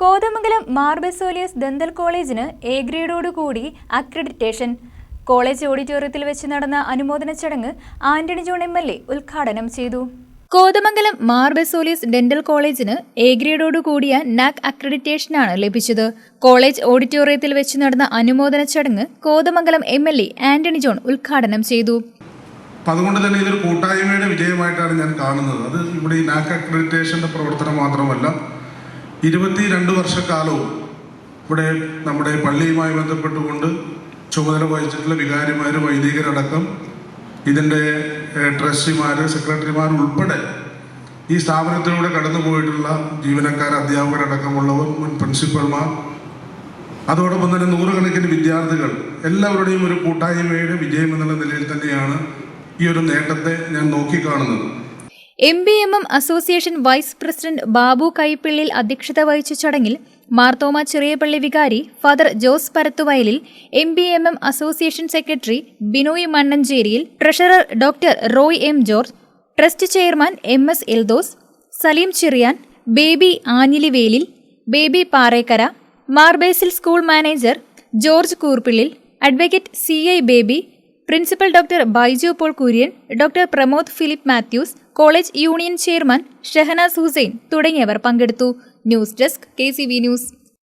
Kothamangalam Mar Baselios dental കോളേജിന് A ഗ്രേഡോടുകൂടി accreditation. College ഓഡിറ്റോറിയത്തിൽ വെച്ച് നടന്ന അനുമോദന ചടങ്ങ് Antony John M L A ഉദ്ഘാടനം ചെയ്തു. കോതമംഗലം മാർ ബെസോലിയസ് ഡെന്റൽ കോളേജിന് എ ഗ്രേഡോടു കൂടിയ നാക് അക്രഡിറ്റേഷനാണ് ലഭിച്ചത്. കോളേജ് ഓഡിറ്റോറിയത്തിൽ വെച്ച് നടന്ന അനുമോദന ചടങ്ങ് Kothamangalam M L A Antony John ഉദ്ഘാടനം ചെയ്തു. അതുകൊണ്ട് തന്നെ ഇതൊരു കൂട്ടായ്മയുടെ വിജയമായിട്ടാണ് ഞാൻ കാണുന്നത്. അത് ഇവിടെ ഈ നാക് അക്രഡിറ്റേഷന്റെ പ്രവർത്തനം മാത്രമല്ല ഇരുപത്തി രണ്ട് വർഷക്കാലവും ഇവിടെ നമ്മുടെ പള്ളിയുമായി ബന്ധപ്പെട്ടുകൊണ്ട് ചുമതല വഹിച്ചിട്ടുള്ള വികാരിമാർ വൈദികരടക്കം ഇതിന്റെ ട്രസ്റ്റിമാർ സെക്രട്ടറിമാർ ഉൾപ്പെടെ ഈ സ്ഥാപനത്തിലൂടെ കടന്നു പോയിട്ടുള്ള ജീവനക്കാർ അധ്യാപകരടക്കമുള്ളവർ മുൻ പ്രിൻസിപ്പൽമാർ അതോടൊപ്പം തന്നെ നൂറുകണക്കിന് വിദ്യാർത്ഥികൾ എല്ലാവരുടെയും ഒരു കൂട്ടായ്മയുടെ വിജയം എന്നുള്ള നിലയിൽ തന്നെയാണ് ഈ ഒരു നേട്ടത്തെ ഞാൻ നോക്കിക്കാണുന്നത്. M B M M association vice president Babu Kaippillil അധ്യക്ഷത വഹിച്ച ചടങ്ങിൽ മാർത്തോമ ചെറിയപള്ളി വികാരി father Jose Parathuvayalil M B M M association secretary Binoy മണ്ണഞ്ചേരിയിൽ treasurer doctor Roy M George trust chairman M S Eldhose Saleem Chiriyan Baby Anjilivelil Baby Parekkara Marbasil school manager George Koorppillil advocate C I Baby principal doctor Baiju Paul Kurian doctor Pramod Philip Mathews college union chairman Shehnaz Hussain തുടങ്ങിയവർ പങ്കെടുത്തു. News desk K news.